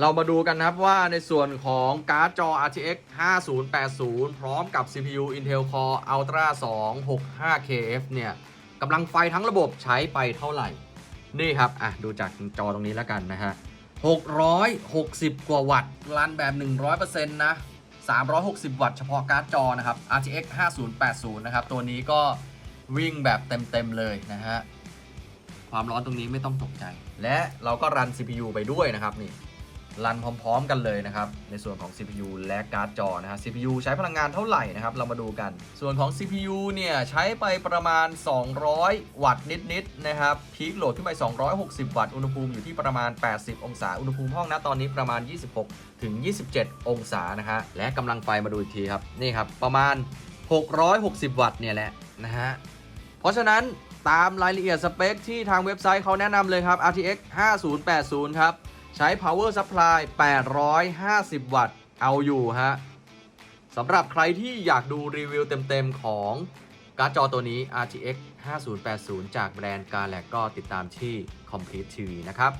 เรามาดูกันนะครับว่าในส่วนของการ์ดจอ RTX 5080 พร้อมกับ CPU Intel Core Ultra 2 65KF เนี่ยกำลังไฟทั้งระบบใช้ไปเท่าไหร่ นี่ครับ อะ ดูจากจอตรงนี้แล้วกันนะฮะ 660 กว่าวัตต์รันแบบ 100%นะ 360 วัตต์เฉพาะการ์ดจอนะครับ RTX 5080 นะครับ ตัวนี้ก็วิ่งแบบเต็ม ๆ เลยนะฮะ ความร้อนตรงนี้ไม่ต้องตกใจ และเราก็รัน CPU ไปด้วยนะครับนี่ รันพร้อมๆ กันเลยนะครับ ในส่วนของ CPU และการ์ดจอนะฮะ CPU ใช้พลังงานเท่าไหร่นะครับ เรามาดูกัน ส่วนของ CPU เนี่ยใช้ไปประมาณ 200 วัตต์นิดๆนะครับ พีคโหลดขึ้นไป 260 วัตต์ อุณหภูมิอยู่ที่ประมาณ 80 องศา อุณหภูมิห้องนะตอนนี้ประมาณ 26 ถึง 27 องศานะฮะ และกำลังไฟมาดูอีกทีครับ นี่ครับ ประมาณ 660 วัตต์เนี่ยแหละนะฮะ เพราะฉะนั้นตามรายละเอียดสเปคที่ทางเว็บไซต์เขาแนะนำเลยครับ RTX 5080 ครับ ใช้ power supply 850 วัตต์ เอาอยู่ฮะสำหรับใครที่อยากดูรีวิวเต็มๆ ของการ์ดจอตัวนี้ RTX 5080 จากแบรนด์ g a l a x ก็ติดตามที่ Complete TV นะครับ